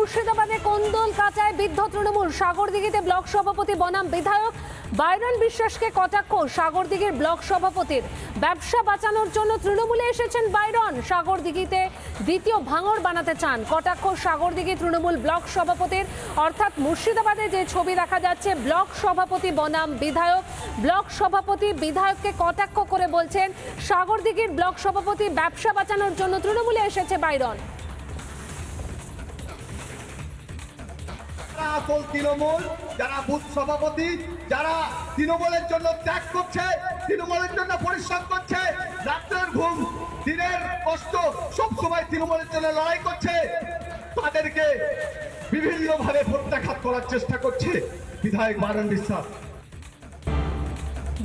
মুর্শিদাবাদে কোন্দল কাটায় বিদ্ধ তৃণমূল। সাগরদিঘিতে ব্লক সভাপতি বনাম বিধায়ক। বাইরন বিশ্বাসকে কটাক্ষ, সাগরদিঘির ব্লক সভাপতির। ব্যবসা বাঁচানোর জন্য তৃণমূলে এসেছেন বাইরন। সাগরদিঘিতে দ্বিতীয় ভাঙর বানাতে চান। কটাক্ষ, সাগরদিঘি তৃণমূল ব্লক সভাপতির। অর্থাৎ মুর্শিদাবাদে যে ছবি দেখা যাচ্ছে, ব্লক সভাপতি বনাম বিধায়ক। ব্লক সভাপতি বিধায়ককে কটাক্ষ করে বলছেন, সাগরদিঘির ব্লক সভাপতি ব্যবসা বাঁচানোর জন্য তৃণমূলে এসেছে বাইরন। আসল তৃণমূল, যারা বুথ সভাপতি, যারা তৃণমূলের জন্য ত্যাগ করছে, তৃণমূলের জন্য পরিশ্রম করছে, রাত্রের ঘুম, দিনের কষ্ট সবসময় তৃণমূলের জন্য লড়াই করছে, তাদেরকে বিভিন্নভাবে প্রত্যাঘাত করার চেষ্টা করছে বিধায়ক বারণ বিশ্বাস।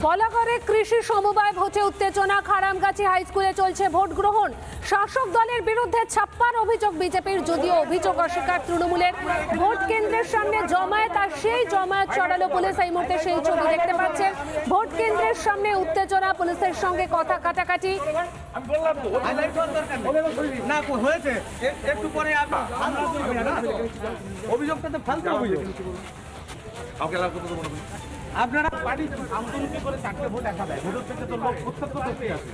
বলাগড়ে কৃষি সমবায় ভোটে উত্তেজনা, খারামগাছি হাই স্কুলে চলছে ভোট গ্রহণ। শাসক দলের বিরুদ্ধে ছাপ্পার অভিযোগ বিজেপির, যদিও অভিযোগ অস্বীকার তৃণমূলের। ভোট কেন্দ্রের সামনে জমায়েত, আর সেই জমায়েত চড়ালো পুলিশ এই মুহূর্তে সেই ছবি দেখতে পাচ্ছেন। ভোট কেন্দ্রের সামনে উত্তেজনা, পুলিশের সঙ্গে কথা কাটাকাটি। বললাম তো হাইলাইট করার দরকার নেই। না কো- হয়েছে এ- একটু পরে আপনি আমরা করবে না। অভিযোগটা তো ফালতু অভিযোগ আপনারা পার্টি আন্দোলন করে চারটে ভোট দেখা দেয়। ভোটের থেকে তো লোক প্রত্যক্ষ করতে আসে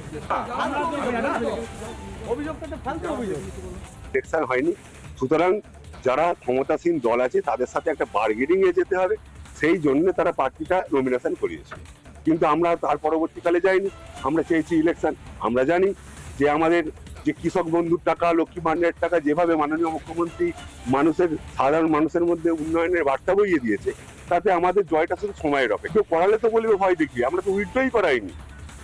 অভিযোগটা তো ফালতু অভিযোগ। ইলেকশন হয়নি। সুতরাং যারা ক্ষমতাসীন দল আছে তাদের সাথে একটা বার্গেনিং এ যেতে হবে। সেই জন্য তারা পার্টিটা নমিনেশন করিয়েছে। কিন্তু আমরা তার পরবর্তীকালে যাইনি। আমরা চেয়েছি ইলেকশন আমরা জানি যে আমাদের যে কৃষক বন্ধুর টাকা, লক্ষ্মী ভান্ডারের টাকা যেভাবে মাননীয় মুখ্যমন্ত্রী মানুষের, সাধারণ মানুষের মধ্যে উন্নয়নের বার্তা বইয়ে দিয়েছে, তাতে আমাদের জয়টা শুধু সময়ের অপেক্ষা। কেউ করালে তো বলবে ভয় দেখি আমরা তো উইথড্রই করাইনি।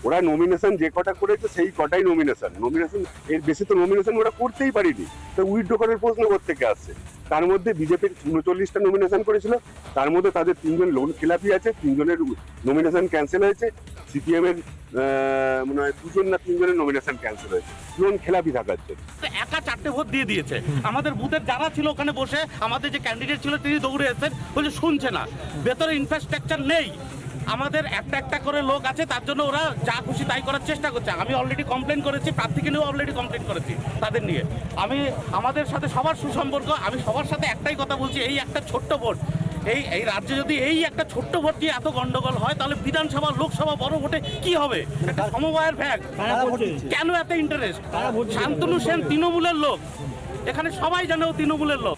ওরা নমিনেশন যে কটা করেছে, সেই কটাই নমিনেশন নমিনেশন এর বেশি তো নমিনেশন ওরা করতেই পারিনি। তো উইথড্র করার প্রশ্ন থেকে আসছে? তার মধ্যে বিজেপির উনচল্লিশটা নমিনেশন করেছিল। তার মধ্যে তাদের তিনজন লোন খেলাপি আছে, তিনজনের নমিনেশন ক্যান্সেল হয়েছে। সিপিএম এর মনে হয় দুজন না তিনজনের নমিনেশন ক্যান্সেল হয়েছে। লোন খেলাপি থাকার একা চারটে ভোট দিয়ে দিয়েছে। আমাদের বুথের যারা ছিল ওখানে বসে, আমাদের যে ক্যান্ডিডেট ছিল তিনি দৌড়ে এসেছেন বলছে শুনছে না। ভেতরে ইনফ্রাস্ট্রাকচার নেই। আমাদের একটা একটা করে লোক আছে তার জন্য ওরা যা খুশি তাই করার চেষ্টা করছে। আমি অলরেডি কমপ্লেন করেছি প্রার্থীকে নিয়েও অলরেডি কমপ্লেন করেছি তাদের নিয়ে। আমি আমাদের সাথে সবার সুসম্পর্ক আমি সবার সাথে একটাই কথা বলছি এই একটা ছোট্ট ভোট। এই এই রাজ্যে যদি এই একটা ছোট্ট ভোট দিয়ে এত গন্ডগোল হয় তাহলে বিধানসভা লোকসভা বড় ভোটে কি হবে? একটা সমবায়ের ভ্যাগ কেন এত ইন্টারেস্ট শান্তনু সেন তৃণমূলের লোক। এখানে সবাই জানে ও তৃণমূলের লোক।